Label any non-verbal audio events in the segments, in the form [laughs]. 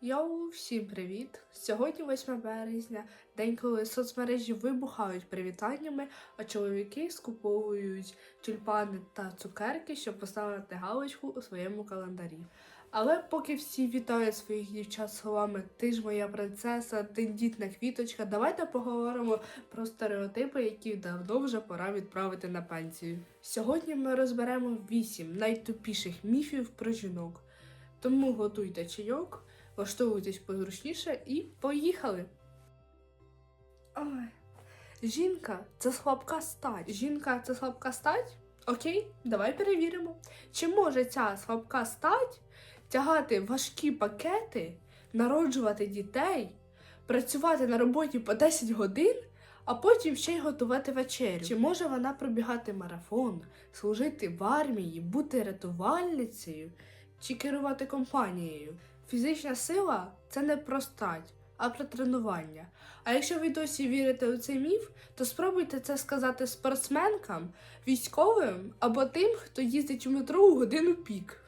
Йоу, всім привіт! Сьогодні 8 березня, день, коли соцмережі вибухають привітаннями, а чоловіки скуповують тюльпани та цукерки, щоб поставити галочку у своєму календарі. Але поки всі вітають своїх дівчат словами Ти ж моя принцеса, тендітна квіточка, давайте поговоримо про стереотипи, які давно вже пора відправити на пенсію. Сьогодні ми розберемо 8 найтупіших міфів про жінок. Тому готуйте чайок, влаштовуйтесь позручніше і поїхали. Ой. Жінка це слабка стать. Жінка це слабка стать? Окей, давай перевіримо. Чи може ця слабка стать тягати важкі пакети, народжувати дітей, працювати на роботі по 10 годин, а потім ще й готувати вечерю? Чи може вона пробігати марафон, служити в армії, бути рятувальницею чи керувати компанією? Фізична сила це не про стать, а про тренування. А якщо ви досі вірите у цей міф, то спробуйте це сказати спортсменкам, військовим або тим, хто їздить у метро у годину пік.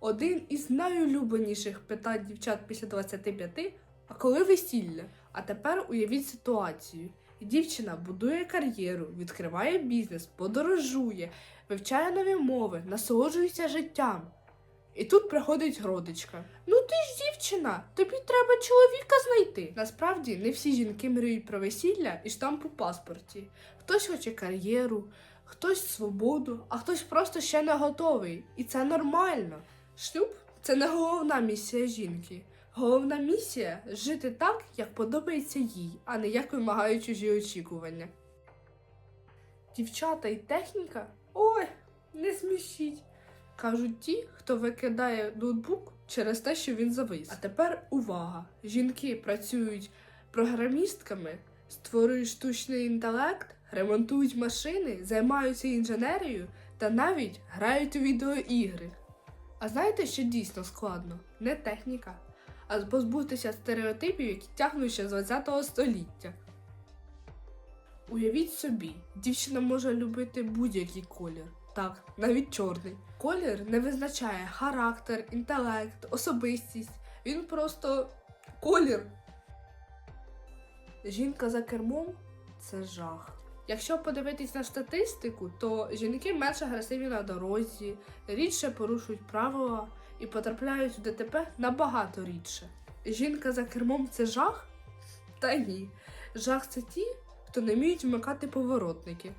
Один із найулюбленіших питань дівчат після 25 а коли весілля? А тепер уявіть ситуацію. Дівчина будує кар'єру, відкриває бізнес, подорожує, вивчає нові мови, насолоджується життям. І тут приходить родичка. Ну ти ж дівчина, тобі треба чоловіка знайти. Насправді не всі жінки мріють про весілля і штамп у паспорті. Хтось хоче кар'єру, хтось свободу, а хтось просто ще не готовий. І це нормально. Шлюб це не головна місія жінки. Головна місія жити так, як подобається їй, а не як вимагають чужі очікування. Дівчата і техніка? Ой, не смішіть. Кажуть ті, хто викидає ноутбук через те, що він завис. А тепер увага! Жінки працюють програмістками, створюють штучний інтелект, ремонтують машини, займаються інженерією та навіть грають у відеоігри. А знаєте, що дійсно складно? Не техніка, а позбутися стереотипів, які тягнуть ще з 20 століття. Уявіть собі, дівчина може любити будь-який колір. Так, навіть чорний. Колір не визначає характер, інтелект, особистість. Він просто колір. Жінка за кермом це жах. Якщо подивитись на статистику, то жінки менш агресивні на дорозі, рідше порушують правила і потрапляють в ДТП набагато рідше. Жінка за кермом це жах? Та ні. Жах це ті, хто не вміють вмикати поворотники.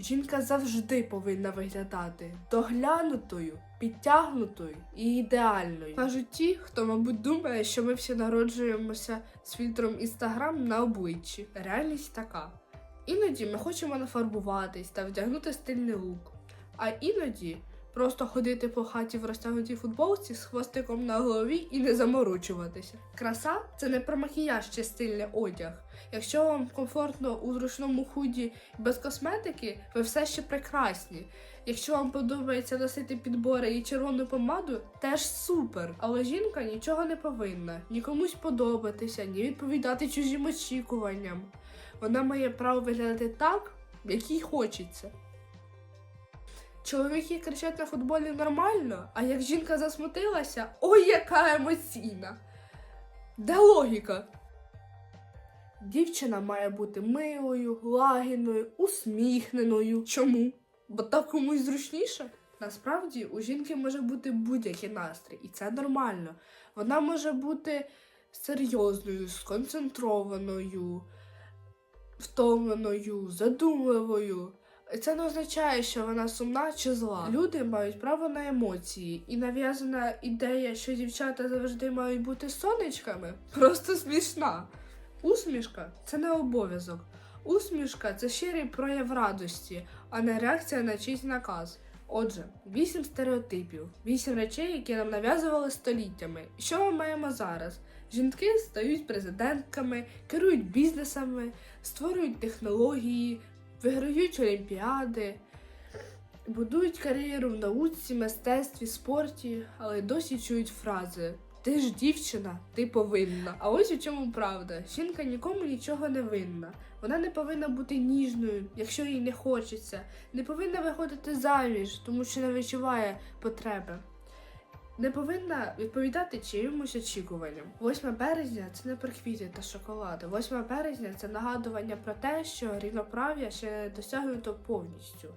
Жінка завжди повинна виглядати доглянутою, підтягнутою і ідеальною. Кажуть ті, хто, мабуть, думає, що ми всі народжуємося з фільтром Інстаграм на обличчі. Реальність така. Іноді ми хочемо нафарбуватись та вдягнути стильний лук, а іноді просто ходити по хаті в розтягнутій футболці з хвостиком на голові і не заморочуватися. Краса це не про макіяж чи стильний одяг. Якщо вам комфортно у зручному худі без косметики, ви все ще прекрасні. Якщо вам подобається носити підбори і червону помаду, теж супер. Але жінка нічого не повинна ні комусь подобатися, ні відповідати чужим очікуванням. Вона має право виглядати так, як їй хочеться. Чоловіки кричать на футболі нормально, а як жінка засмутилася, ой, яка емоційна. Де логіка? Дівчина має бути милою, лагідною, усміхненою. Чому? Бо так комусь зручніше? Насправді у жінки може бути будь-який настрій, і це нормально. Вона може бути серйозною, сконцентрованою, втомленою, задумливою. Це не означає, що вона сумна чи зла. Люди мають право на емоції, і нав'язана ідея, що дівчата завжди мають бути сонечками, [laughs] просто смішна. Усмішка це не обов'язок. Усмішка це щирий прояв радості, а не реакція на чийсь наказ. Отже, вісім стереотипів, вісім речей, які нам нав'язували століттями. Що ми маємо зараз? Жінки стають президентками, керують бізнесами, створюють технології, виграють олімпіади, будують кар'єру в науці, мистецтві, спорті, але досі чують фрази. Ти ж дівчина, ти повинна. А ось у чому правда. Жінка нікому нічого не винна. Вона не повинна бути ніжною, якщо їй не хочеться, не повинна виходити заміж, тому що не відчуває потреби. Не повинна відповідати чиїмось очікуванням. 8 березня це не про квіти та шоколади. 8 березня це нагадування про те, що рівноправ'я ще не досягнуто повністю.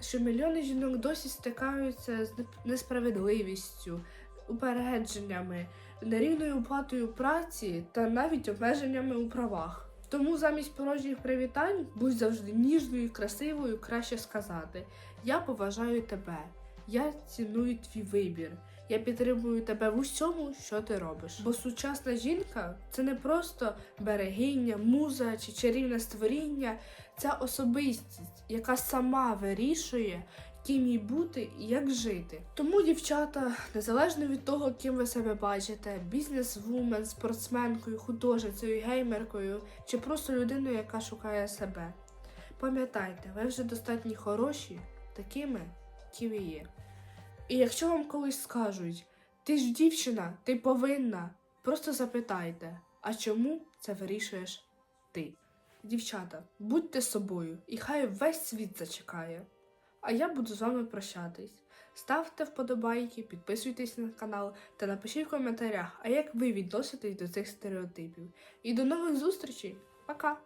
Що мільйони жінок досі стикаються з несправедливістю, упередженнями, нерівною оплатою праці та навіть обмеженнями у правах. Тому замість порожніх привітань будь завжди ніжною, красивою, краще сказати: Я поважаю тебе, я ціную твій вибір. Я підтримую тебе в усьому, що ти робиш. Бо сучасна жінка це не просто берегиня, муза чи чарівне створіння, це особистість, яка сама вирішує, ким їй бути і як жити. Тому, дівчата, незалежно від того, ким ви себе бачите, бізнес-вумен, спортсменкою, художницею, геймеркою чи просто людиною, яка шукає себе. Пам'ятайте, ви вже достатньо хороші, такими, ви є. І якщо вам колись скажуть, ти ж дівчина, ти повинна, просто запитайте, а чому це вирішуєш ти? Дівчата, будьте собою, і хай весь світ зачекає. А я буду з вами прощатись. Ставте вподобайки, підписуйтесь на канал та напишіть в коментарях, а як ви відноситесь до цих стереотипів. І до нових зустрічей. Пока!